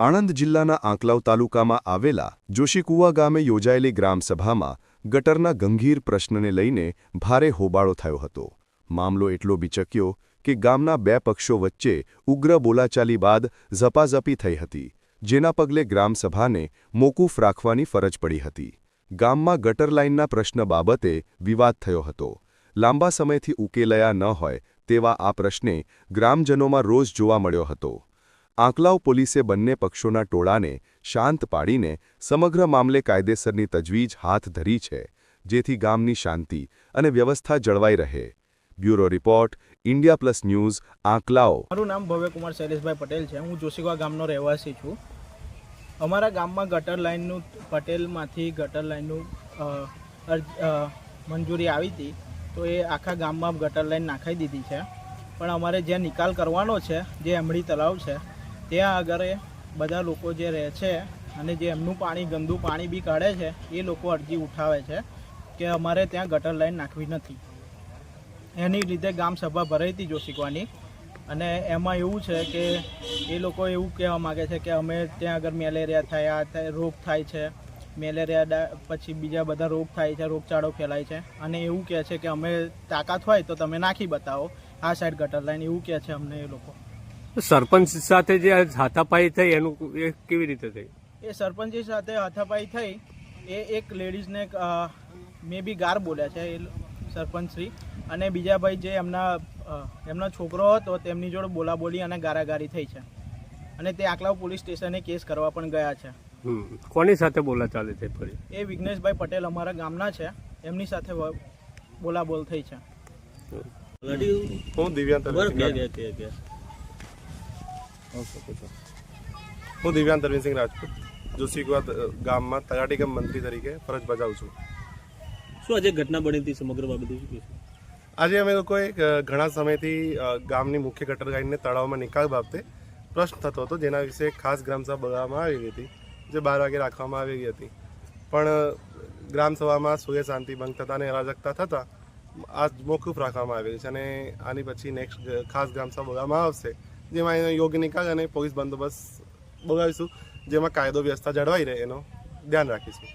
આણંદ જિલ્લાના આંકલાવ તાલુકામાં આવેલા જોશીકુવા ગામે યોજાયેલી ગ્રામસભામાં ગટરના ગંભીર પ્રશ્નને લઈને ભારે હોબાળો થયો હતો. મામલો એટલો બિચક્યો કે ગામના બે પક્ષો વચ્ચે ઉગ્ર બોલાચાલી બાદ ઝપાઝપી થઈ હતી, જેના પગલે ગ્રામસભાને મોકૂફ રાખવાની ફરજ પડી હતી. ગામમાં ગટર લાઇનના પ્રશ્ન બાબતે વિવાદ થયો હતો. લાંબા સમયથી ઉકેલાયા ન હોય તેવા આ પ્રશ્ને ગ્રામજનોમાં રોજ જોવા મળ્યો હતો. આંકલાવ પોલીસે બંને પક્ષોના ટોળાને શાંત પાડીને સમગ્ર મામલે કાયદેસરની તજવીજ હાથ ધરી છે, જેથી ગામની શાંતિ અને વ્યવસ્થા જળવાઈ રહે. Bureau report, India Plus News, Anklav. મારું નામ ભવ્યકુમાર શૈલેષભાઈ પટેલ છે. હું જોશીગા ગામનો રહેવાસી છું. અમારા ગામમાં ગટર લાઇનનું, પટેલમાંથી ગટર લાઇનનું મંજૂરી આવી હતી, તો એ આખા ગામમાં ગટર લાઇન નાખાઈ દીધી છે. પણ અમારે જ્યાં નિકાલ કરવાનો છે, જે એમડી તળાવ છે ત્યાં આગળ બધા લોકો જે રહે છે અને જે એમનું પાણી, ગંદુ પાણી બી કાઢે છે, એ લોકો અરજી ઉઠાવે છે કે અમારે ત્યાં ગટર લાઈન નાખવી નથી. એની લીધે ગામ સભા ભરાઈ હતી જોશીકવાની અને એમાં એવું છે કે એ લોકો એવું કહેવા માગે છે કે અમે ત્યાં આગળ મેલેરિયા થાય, આ થાય, રોગ થાય છે. મેલેરિયા પછી બીજા બધા રોગ થાય છે, રોગચાળો ફેલાય છે અને એવું કહે છે કે અમે તાકાત હોય તો તમે નાખી બતાવો. આ સાઈડ ગટર લાઈન એવું કહે છે અમને એ લોકો. સરપંચ સાથે જે હાથાપાઈ થઈ એનું એ કેવી રીતે થઈ? એ સરપંચ સાથે હાથાપાઈ થઈ. એ એક લેડીઝને મે બી ગાર બોલ્યા છે એ સરપંચશ્રી. અને બીજા ભાઈ જે એમના એમનો છોકરો હતો તેમની જોડે બોલાબોલી અને ગારાગારી થઈ છે. અને તે આકલાવ પોલીસ સ્ટેશને કેસ કરવા પણ ગયા છે. કોની સાથે બોલા ચાલે થઈ ફરી? એ વિઘ્નેશભાઈ પટેલ અમારા ગામના છે. એમની સાથે બોલાબોલ થઈ છે. હું હું દિવ્યાંત અરવિંદસિંહ રાજપૂત જોશીકુવા ગામમાં તલાટીકમ મંત્રી તરીકે ફરજ બજાવું છું. શું આજે ઘટના બની હતી સમગ્ર બાબતે આજે અમે લોકોએ ઘણા સમયથી ગામની મુખ્ય ગટર લાઇનને તળાવમાં નિકાલ બાબતે પ્રશ્ન થતો હતો જેના વિશે ખાસ ગ્રામસભા બોલાવવામાં આવી હતી જે બાર વાગે રાખવામાં આવી હતી. પણ ગ્રામસભામાં સૂર્ય શાંતિ ભંગ થતા અને અરાજકતા થતાં આ મોકૂફ રાખવામાં આવેલી છે અને આની પછી નેક્સ્ટ ખાસ ગ્રામસભા બોલાવવામાં આવશે. જેમાં એનો યોગ્ય નિકાલ અને પોલીસ બંદોબસ્ત બોલાવીશું જેમાં કાયદો વ્યવસ્થા જળવાઈ રહે એનો ધ્યાન રાખીશું.